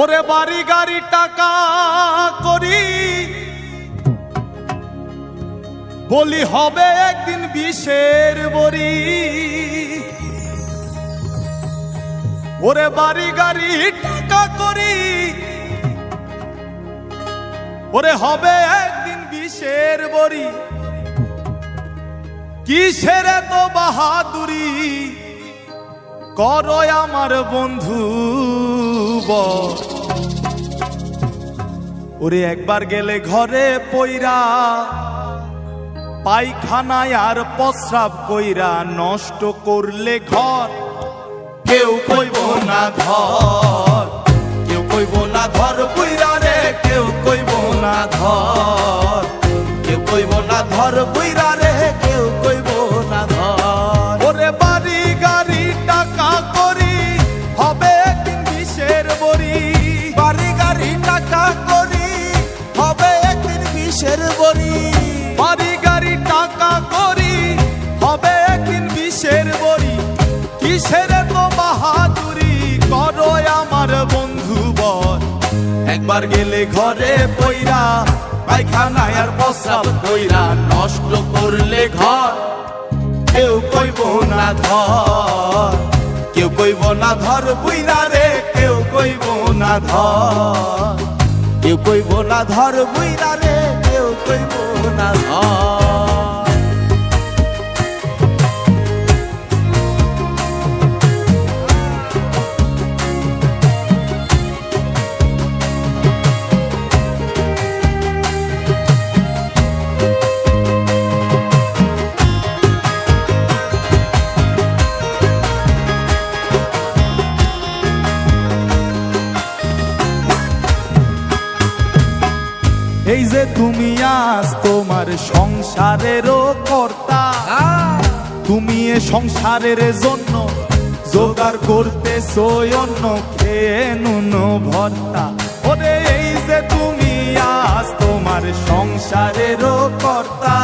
ওরে বাড়ি গাড়ি টাকা করি। বলি হবে একদিন বিশের বড়ি। ওরে বাড়ি গাড়ি টাকা করি। ওরে হবে একদিন বিশের বড়ি। কিসের তো বাহাদুরি? কর আমার বন্ধু বল। ওরে একবার গেলে ঘরে পইরা, পায়খানায় আর প্রস্রাব কইরা নষ্ট করলে ঘর। কেউ কইব না ঘর, কেউ কইব না ঘর কইরা রে, কেউ কইব না ঘর, কেউ কইব না ঘর কইরা একবার গেলে ঘরে পইরা, পায়খানায় আর প্রস্রাব কইরা নষ্ট করলে ঘর। কেউ কইব না ধর, কেউ কইব না ধর বুইরা রে, কেউ কইব না ধর। কেউ কইব না ধর বুইরা রে, কেউ কইব না ধর। এই যে তুমি আজ তোমার সংসারেরও কর্তা, তুমি এ সংসারের জন্য জোগাড় করতে অন্য খেয়ে নুন ভর্তা। ওরে এই যে তুমি আজ তোমার সংসারেরও কর্তা,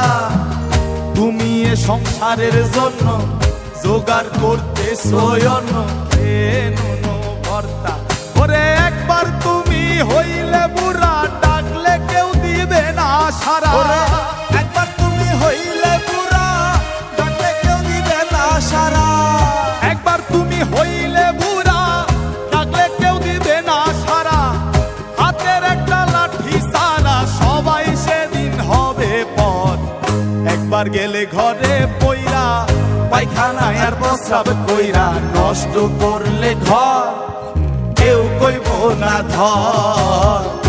তুমি এ সংসারের জন্য জোগাড় করতে অন্য খেয়ে নুন ভর্তা। ওরে একবার তুমি হইলে বুড়া ওরে। একবার তুমি হইলে পুরা ডাকলে কেউ দিবে না সারা। একবার তুমি হইলে বুড়া ডাকলে কেউ দিবে না সারা। হাতের একটা লাঠি সারা সবাই সেদিন হবে পথ। একবার গেলে ঘরে পইরা পায়খানায় আর প্রস্রাব কইরা নষ্ট করলে ঘর কেউ কইব না ধর।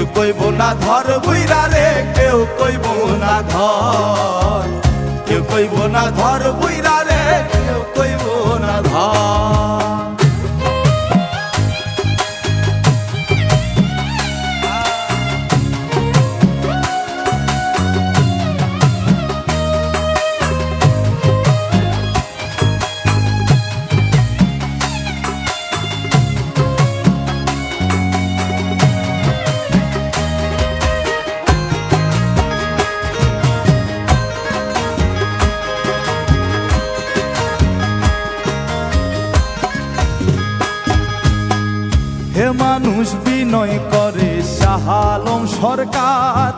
কেউ কইব না ধর বুইরা রে, কেউ কইব না ধর কেউ কইব না ধর বুইরা মানুষ বিনয় করে শাহালম সরকার।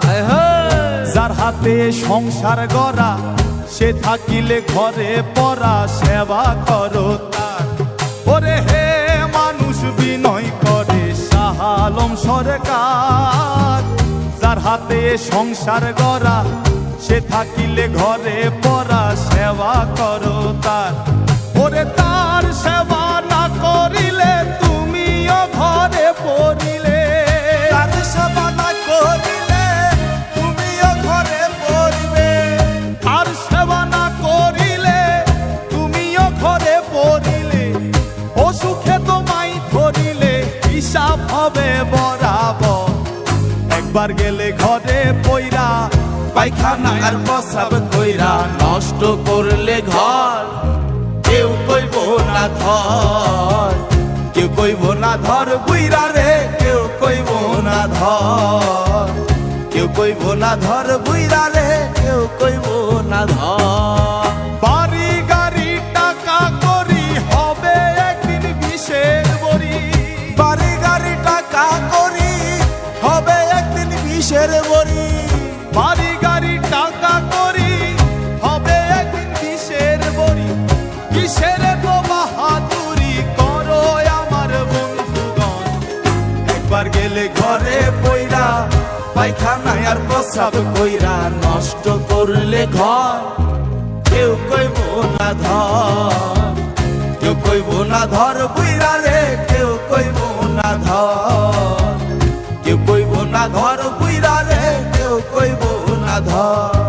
যার হাতে সংসার গড়া সে থাকিলে ঘরে পড়া সেবা করো তার। ওরে হে মানুষ বিনয় করে শাহালম সরকার। যার হাতে সংসার গড়া সে থাকিলে ঘরে পড়া সেবা করো তার। একবার গেলে ঘরে পইরা, পায়খানা আর প্রসাব কইরা নষ্ট করলে ঘর। কেউ কইব না ধর, কেউ কইব না ধর বুইরা রে, কেউ কইব না ধর। কেউ কইব না ধর বুইরা রে, কেউ কইব না ধর। গেলে ঘরে বইরা পায়খানায় আর প্রসাব কইরা নষ্ট করলে ঘর। কেউ কইব না ধর, কেউ কইব না ধর বইরা রে, কেউ কইব না ধর। কেউ কইব না ধর বইরা রে, কেউ কইব না ধর।